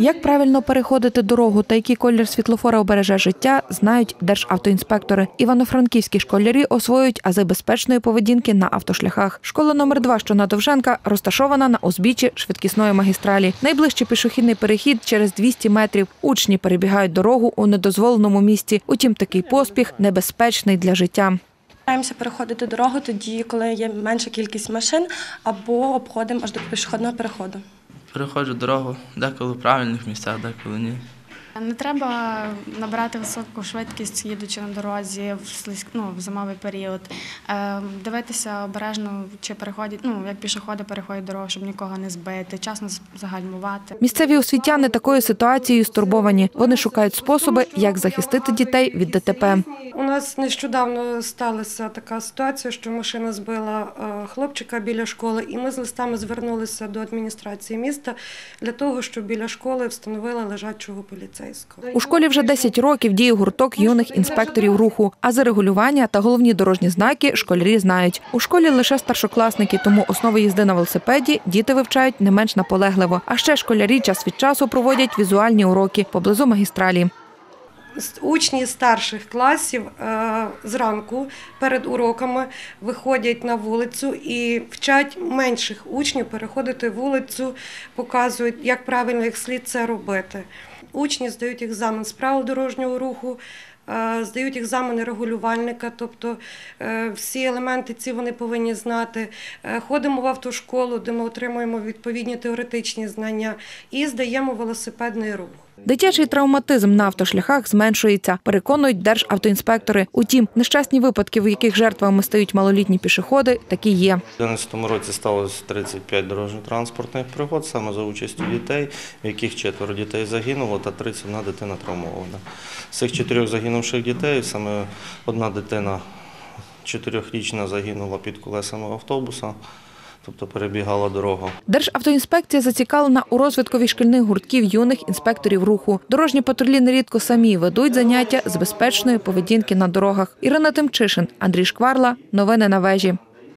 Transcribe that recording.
Як правильно переходити дорогу та який колір світлофора обереже життя, знають державтоінспектори. Івано-франківські школярі освоюють ази безпечної поведінки на автошляхах. Школа номер 2 що на Довженка, розташована на узбіччі швидкісної магістралі. Найближчий пішохідний перехід через 200 метрів. Учні перебігають дорогу у недозволеному місці. Утім, такий поспіх небезпечний для життя. Стараємося переходити дорогу тоді, коли є менша кількість машин, або обходимо аж до пішохідного переходу. Переходжу дорогу деколи в правильних місцях, деколи ні. Не треба набирати високу швидкість, їдучи на дорозі в слизь... ну, в зимовий період. Е, Дивитися обережно, чи переходять, ну як пішоходи переходять дорогу, щоб нікого не збити, часно загальмувати. Місцеві освітяни такою ситуацією стурбовані. Вони шукають способи, як захистити дітей від ДТП. У нас нещодавно сталася така ситуація, що машина збила е, хлопчика біля школи, і ми з листами звернулися до адміністрації міста для того, щоб біля школи встановили лежачого поліцейського. У школі вже 10 років діє гурток юних інспекторів руху. А за регулювання та головні дорожні знаки школярі знають. У школі лише старшокласники, тому основи їзди на велосипеді діти вивчають не менш наполегливо. А ще школярі час від часу проводять візуальні уроки поблизу магістралі. Учні старших класів е, зранку перед уроками виходять на вулицю і вчать менших учнів переходити вулицю, показують, як правильно їх слід це робити. Учні здають екзамен з правил дорожнього руху, здають екзамени регулювальника, тобто е, всі елементи ці вони повинні знати. Е, Ходимо в автошколу, де ми отримуємо відповідні теоретичні знання і здаємо велосипедний рух. Дитячий травматизм на автошляхах зменшується, переконують державтоінспектори. Утім, нещасні випадки, в яких жертвами стають малолітні пішоходи, такі є. У 2011 році сталося 35 дорожньо-транспортних пригод саме за участю дітей, в яких четверо дітей загинуло та 31 дитина травмована. З цих чотирьох загинувших дітей саме одна дитина чотирьохрічна загинула під колесами автобуса, тобто перебігала дорогу. Державтоінспекція зацікавлена у розвиткові шкільних гуртків юних інспекторів руху. Дорожні патрулі нерідко самі ведуть заняття з безпечної поведінки на дорогах. Ірина Тимчишин, Андрій Шкварла. Новини на вежі.